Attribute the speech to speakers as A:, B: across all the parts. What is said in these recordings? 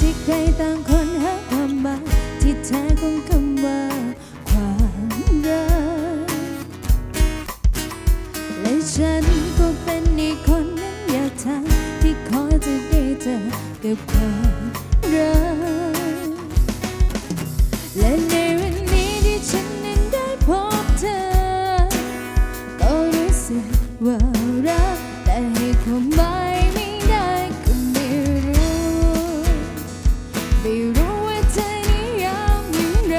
A: ที่ใครต่างคนหาความหมายที่แท้ของคำว่าความรักและฉันก็เป็นอีกคนนั้นอยากทางที่ขอจะได้เจอกับความรัก รู้สึกว่ารักแต่ให้ความหมายไม่ได้ก็ไม่รู้ไม่รู้ว่าเธอนิยามอย่างไร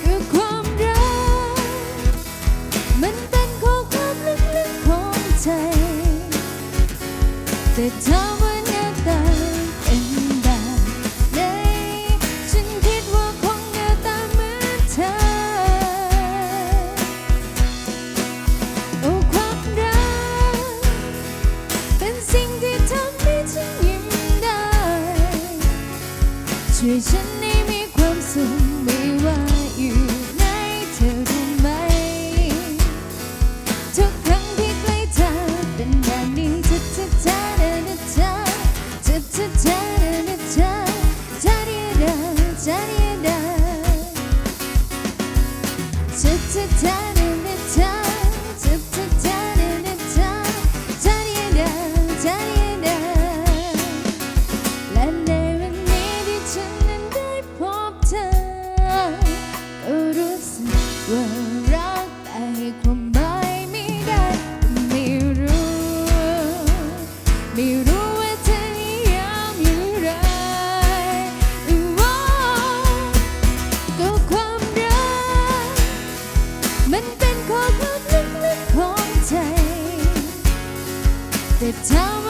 A: คือความรัก มันเป็นข้อความลึกๆของใจแต่ถา ช่วยฉันให้มีความสุขไม่ว่าอยู่ไหนเธอรู้ไหม ทุกครั้งที่ใกล้เธอเป็นแบบนี้เธอเธอเธอเดินเธอเธอเธอเธอเดินเธอเธอเดียดเธอเดียดเธอเธอเธอ the time